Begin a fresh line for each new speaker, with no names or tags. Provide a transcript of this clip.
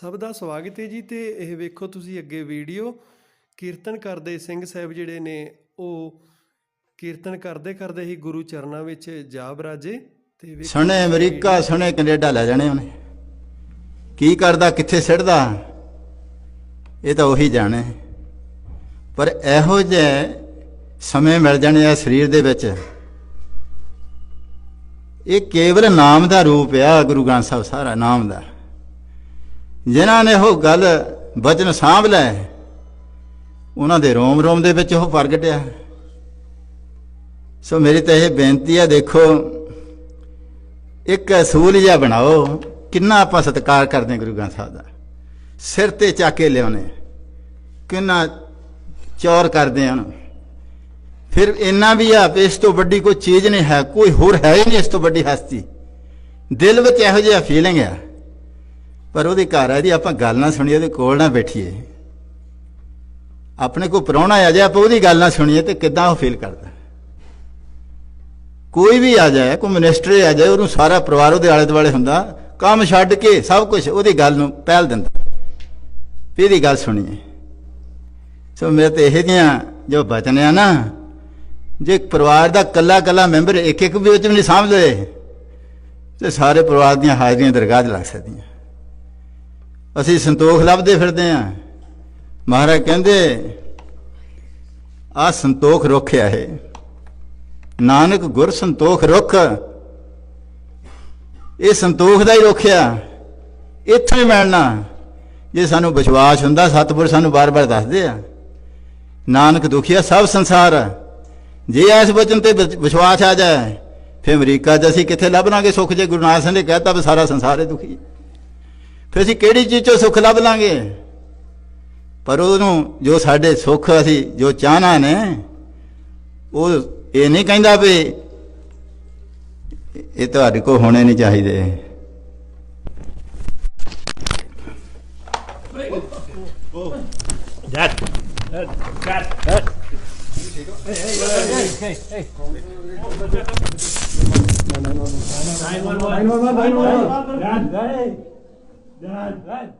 ਸਭ ਦਾ ਸਵਾਗਤ ਹੈ ਜੀ ਤੇ ਇਹ ਵੇਖੋ ਤੁਸੀਂ ਅੱਗੇ ਵੀਡੀਓ। ਕੀਰਤਨ ਕਰਦੇ ਸਿੰਘ ਸਾਹਿਬ ਜਿਹੜੇ ਨੇ ਉਹ ਕੀਰਤਨ ਕਰਦੇ ਕਰਦੇ ਹੀ ਗੁਰੂ ਚਰਨਾਂ ਵਿੱਚ ਜਾ ਬਰਾਜੇ ਤੇ
ਸਣੇ ਅਮਰੀਕਾ ਸਣੇ ਕੈਨੇਡਾ ਲੈ ਜਾਣੇ ਉਹਨੇ। ਕੀ ਕਰਦਾ ਕਿੱਥੇ ਸਿੱਟਦਾ ਇਹ ਤਾਂ ਉਹੀ ਜਾਣੇ। ਪਰ ਇਹੋ ਜਿਹੇ ਸਮੇਂ ਮਿਲ ਜਾਣੇ ਆ ਸਰੀਰ ਦੇ ਵਿੱਚ। ਇਹ ਕੇਵਲ ਨਾਮ ਦਾ ਰੂਪ ਆ ਗੁਰੂ ਗ੍ਰੰਥ ਸਾਹਿਬ ਸਾਰਾ ਨਾਮ ਦਾ। ਜਿਨ੍ਹਾਂ ਨੇ ਉਹ ਗੱਲ ਵਚਨ ਸਾਂਭ ਲੈ, ਉਹਨਾਂ ਦੇ ਰੋਮ ਰੋਮ ਦੇ ਵਿੱਚ ਉਹ ਪ੍ਰਗਟਿਆ। ਸੋ ਮੇਰੀ ਤਾਂ ਇਹ ਬੇਨਤੀ ਆ, ਦੇਖੋ, ਇੱਕ ਅਸੂਲ ਜਿਹਾ ਬਣਾਓ, ਕਿੰਨਾ ਆਪਾਂ ਸਤਿਕਾਰ ਕਰਦੇ ਹਾਂ ਗੁਰੂ ਗ੍ਰੰਥ ਸਾਹਿਬ ਦਾ। ਸਿਰ ਤੇ ਚੱਕ ਕੇ ਲਿਆਉਨੇ ਕਿੰਨਾ ਚੌਰ ਕਰਦੇ ਹਨ ਫਿਰ ਇੰਨਾ ਵੀ ਆ ਵੀ ਇਸ ਤੋਂ ਵੱਡੀ ਕੋਈ ਚੀਜ਼ ਨਹੀਂ ਹੈ, ਕੋਈ ਹੋਰ ਹੈ ਹੀ ਨਹੀਂ ਇਸ ਤੋਂ ਵੱਡੀ ਹਸਤੀ। ਦਿਲ ਵਿੱਚ ਇਹੋ ਜਿਹਾ ਫੀਲਿੰਗ ਆ। ਪਰ ਉਹਦੇ ਘਰ ਆ ਜੀ, ਆਪਾਂ ਗੱਲ ਨਾ ਸੁਣੀਏ ਉਹਦੇ ਕੋਲ ਨਾ ਬੈਠੀਏ। ਆਪਣੇ ਕੋ ਪ੍ਰਾਹੁਣਾ ਆ ਜਾਏ, ਆਪਾਂ ਉਹਦੀ ਗੱਲ ਨਾ ਸੁਣੀਏ ਤੇ ਕਿੱਦਾਂ ਉਹ ਫੀਲ ਕਰਦਾ। ਕੋਈ ਵੀ ਆ ਜਾਏ, ਕੋਈ ਮਿਨਿਸਟਰ ਆ ਜਾਏ, ਉਹਨੂੰ ਸਾਰਾ ਪਰਿਵਾਰ ਉਹਦੇ ਆਲੇ ਦੁਆਲੇ ਹੁੰਦਾ, ਕੰਮ ਛੱਡ ਕੇ ਸਭ ਕੁਝ ਉਹਦੀ ਗੱਲ ਨੂੰ ਪਹਿਲ ਦਿੰਦਾ। ਵੀ ਇਹਦੀ ਗੱਲ ਸੁਣੀਏ। ਸੋ ਮੇਰੇ ਤੇ ਇਹ ਜੀਆਂ ਜੋ ਬਚਨ ਆ ਨਾ, ਜੇ ਪਰਿਵਾਰ ਦਾ ਕੱਲਾ ਕੱਲਾ ਮੈਂਬਰ ਇੱਕ ਇੱਕ ਵੀ ਵਿੱਚ ਵੀ ਨਹੀਂ ਸਮਝਦੇ, ਤੇ ਸਾਰੇ ਪਰਿਵਾਰ ਦੀਆਂ ਹਾਜ਼ਰੀਆਂ ਦਰਗਾਹ 'ਚ ਲੱਗ ਸਕਦੀਆਂ। ਅਸੀਂ ਸੰਤੋਖ ਲੱਭਦੇ ਫਿਰਦੇ ਆਂ। ਮਹਾਰਾਜ ਕਹਿੰਦੇ ਆ ਸੰਤੋਖ ਰੁੱਖ ਆ ਇਹ। ਨਾਨਕ ਗੁਰ ਸੰਤੋਖ ਰੁੱਖ। ਇਹ ਸੰਤੋਖ ਦਾ ਹੀ ਰੁੱਖ ਆ। ਇੱਥੋਂ ਹੀ ਮਿਲਣਾ। ਜੇ ਸਾਨੂੰ ਵਿਸ਼ਵਾਸ ਹੁੰਦਾ, ਸਤਿਗੁਰ ਸਾਨੂੰ ਬਾਰ-ਬਾਰ ਦੱਸਦੇ ਆ। ਨਾਨਕ ਦੁਖੀਆ ਸਭ ਸੰਸਾਰ। ਜੇ ਇਸ ਵਚਨ ਤੇ ਵਿਸ਼- ਵਿਸ਼ਵਾਸ ਆ ਜਾਏ, ਫਿਰ ਅਮਰੀਕਾ 'ਚ ਅਸੀਂ ਕਿੱਥੇ ਲੱਭ ਲਾਂਗੇ ਸੁੱਖ? ਜੇ ਗੁਰੂ ਨਾਨਕ ਸਿੰਘ ਨੇ ਕਹਿਤਾ ਵੀ ਸਾਰਾ ਸੰਸਾਰ ਹੈ ਦੁਖੀ। ਫਿਰ ਅਸੀਂ ਕਿਹੜੀ ਚੀਜ਼ 'ਚੋਂ ਸੁੱਖ ਲੱਭ ਲਾਂਗੇ ਪਰ ਉਹਨੂੰ ਜੋ ਸਾਡੇ ਸੁੱਖ ਅਸੀਂ ਜੋ ਚਾਹਨਾ ਨੇ ਉਹ ਇਹ ਨਹੀਂ ਕਹਿੰਦਾ ਵੀ ਇਹ ਤੁਹਾਡੇ ਕੋਲ ਹੋਣੇ ਨਹੀਂ ਚਾਹੀਦੇ
Dad. Dad. Dad. Dad. Hey, hey, hey, hey, That.